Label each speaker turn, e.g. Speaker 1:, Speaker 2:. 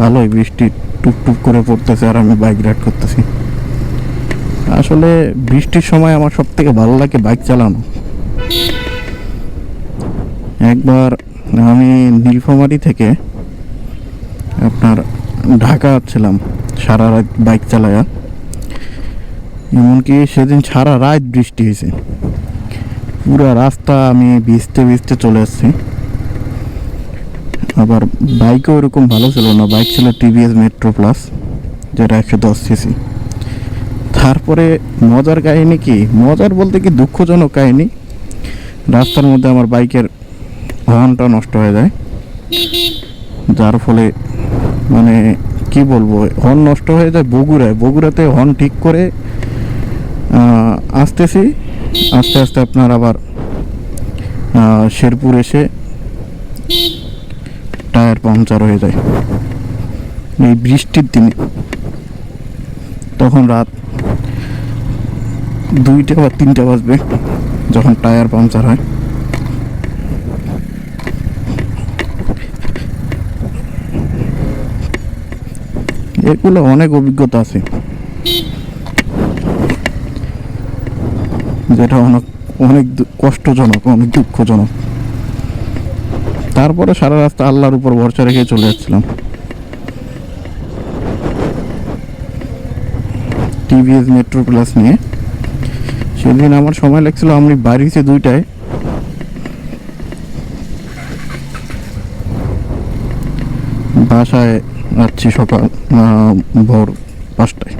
Speaker 1: ভালোই বৃষ্টি টুপ টুপ করে পড়তেছে আর আমি বাইক রাইড করতেছি। আসলে বৃষ্টির সময় আমার সব থেকে ভালো লাগে বাইক চালানো। একবার আমি নীলফামারি থেকে আপনার ঢাকা ছিলাম সারা রাত বাইক চালায়া। এমনকি সেদিন সারা রাত বৃষ্টি হয়েছে। পুরো রাস্তা আমি ভিজতে ভিজতে চলে এসেছি আবার বাইকও এরকম ভালো ছিল না। বাইক ছিল টিভিএস মেট্রো প্লাস যেটা একশো দশ সিসি তারপরে মজার কাহিনী কি? মজার বলতে কি দুঃখজনক কাহিনী? রাস্তার মধ্যে আমার বাইকের হর্নটা নষ্ট হয়ে যায়। যার ফলে মানে কি বলব হর্ন নষ্ট হয়ে যায় বগুড়ায়। বগুড়াতে হর্ন ঠিক করে আসতেছি। আস্তে আস্তে আপনার আবার শেরপুর এসে টায়ার পাংচার হয়ে যায়। এই বৃষ্টির দিনে। তখন রাত দুইটা বা তিনটা বাজবে, যখন টায়ার পাংচার হয়। এগুলো অনেক অভিজ্ঞতা আছে। যেটা অনেক অনেক কষ্টজনক, অনেক দুঃখজনক। তারপরে সারা রাস্তা আল্লাহর উপর ভরসা রেখে চলে যাচ্ছিলাম। টিভিএস মেট্রো প্লাস নিয়ে। সেদিন আমার সময় লাগছিল, আমি বাড়িতে দুইটায়। বাসায় যাচ্ছি সকাল ভোর পাঁচটায়।